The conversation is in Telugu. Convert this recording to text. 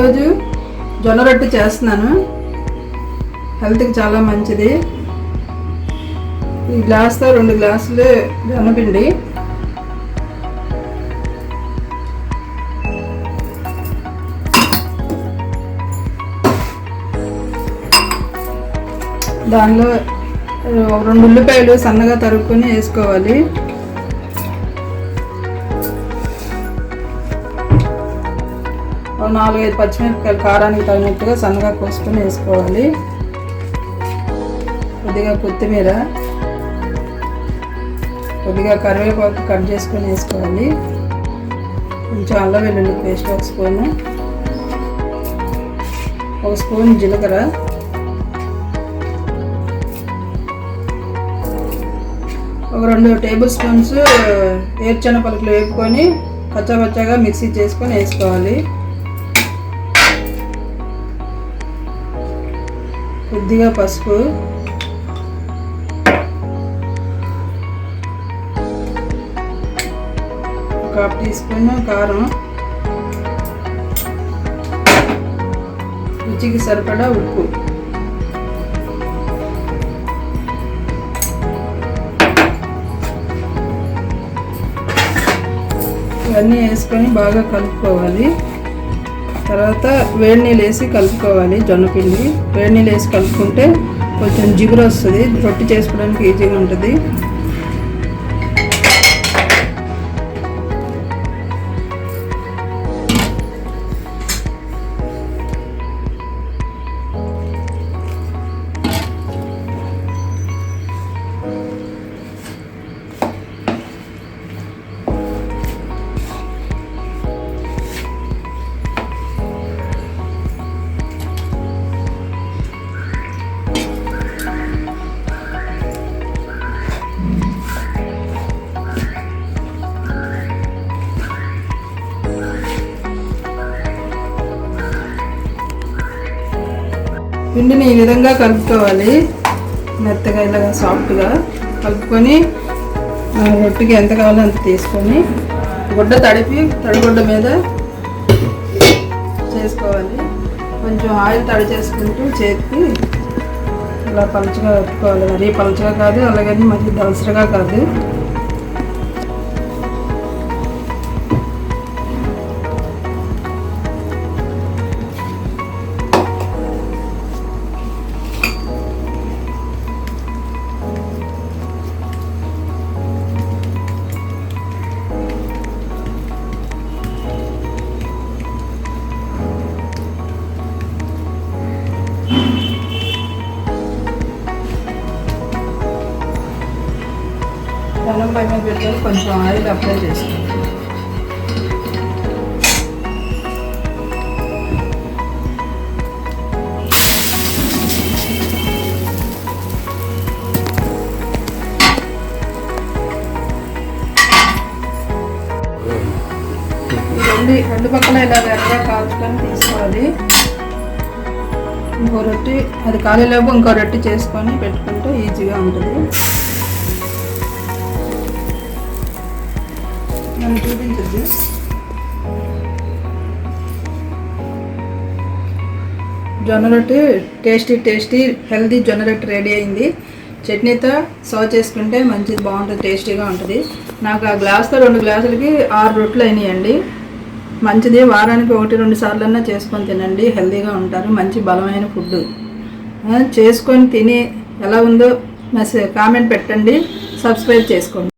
రోజు జొన్న రొట్టె చేస్తున్నాను. హెల్త్కి చాలా మంచిది. ఈ గ్లాస్తో రెండు గ్లాసులు జొన్నపిండి దానిలో రెండు ఉల్లిపాయలు సన్నగా తరుక్కొని వేసుకోవాలి. నాలుగు ఐదు పచ్చిమిరపకాయలు కారానికి తగినట్టుగా సన్నగా కోసుకొని వేసుకోవాలి. కొద్దిగా కొత్తిమీర కొద్దిగా కరివేపాకు కట్ చేసుకొని వేసుకోవాలి. కొంచెం అల్లం వెల్లుల్లి పేస్ట్ ఒక స్పూను ఒక స్పూన్ జీలకర్ర ఒక రెండు టేబుల్ స్పూన్స్ ఏర్చన పలుకులు వేపుకొని పచ్చపచ్చగా మిక్సీ చేసుకొని వేసుకోవాలి. కొద్దిగా పసుపు. ఒక హాఫ్ టీ స్పూన్ కారం. రుచికి సరిపడా ఉప్పు. ఇవన్నీ వేసుకొని బాగా కలుపుకోవాలి. తర్వాత వేడి నీళ్ళు వేసి కలుపుకోవాలి జొన్నపిండి. వేడి నీళ్ళు వేసి కలుపుకుంటే కొంచెం జిగురు వస్తుంది. రొట్టె చేసుకోవడానికి ఈజీగా ఉంటుంది. పిండిని ఈ విధంగా కలుపుకోవాలి. మెత్తగా ఇలా సాఫ్ట్గా కలుపుకొని ఆ, రొట్టెకి ఎంత కావాలో అంత తీసుకొని గుడ్డ తడిపి తడిగుడ్డ మీద చేసుకోవాలి. కొంచెం ఆయిల్ తడి చేసుకుంటూ చేతికి ఇలా పలుచగా కలుపుకోవాలి. మరీ పలుచగా కాదు అలాగని మరీ దలసరగా కాదు. అన్నం పైన పెట్టుకొని కొంచెం ఆయిల్ అప్లై చేసుకోవాలి రెండు రెండు పక్కల ఇలా ఎర్రగా కాల్చుకొని తీసుకోవాలి. ఇంకో రొట్టి అది కాలేలోపు ఇంకో రొట్టి చేసుకొని పెట్టుకుంటే ఈజీగా ఉంటుంది. నన్ను చూపించద్దు. జొన్న రొట్టె టేస్టీ టేస్టీ హెల్దీ జొన్న రొట్టె రెడీ అయింది. చట్నీతో సర్వ్ చేసుకుంటే మంచిది బాగుంటుంది టేస్టీగా ఉంటుంది. నాకు ఆ గ్లాస్తో రెండు గ్లాసులకి ఆరు రొట్టెలు అయినాయండి. మంచిది వారానికి ఒకటి రెండు సార్లన్నా చేసుకొని తినండి. హెల్దీగా ఉంటారు మంచి బలమైన ఫుడ్ చేసుకొని తిని ఎలా ఉందో మెసేజ్ కామెంట్ పెట్టండి. సబ్స్క్రైబ్ చేసుకోండి.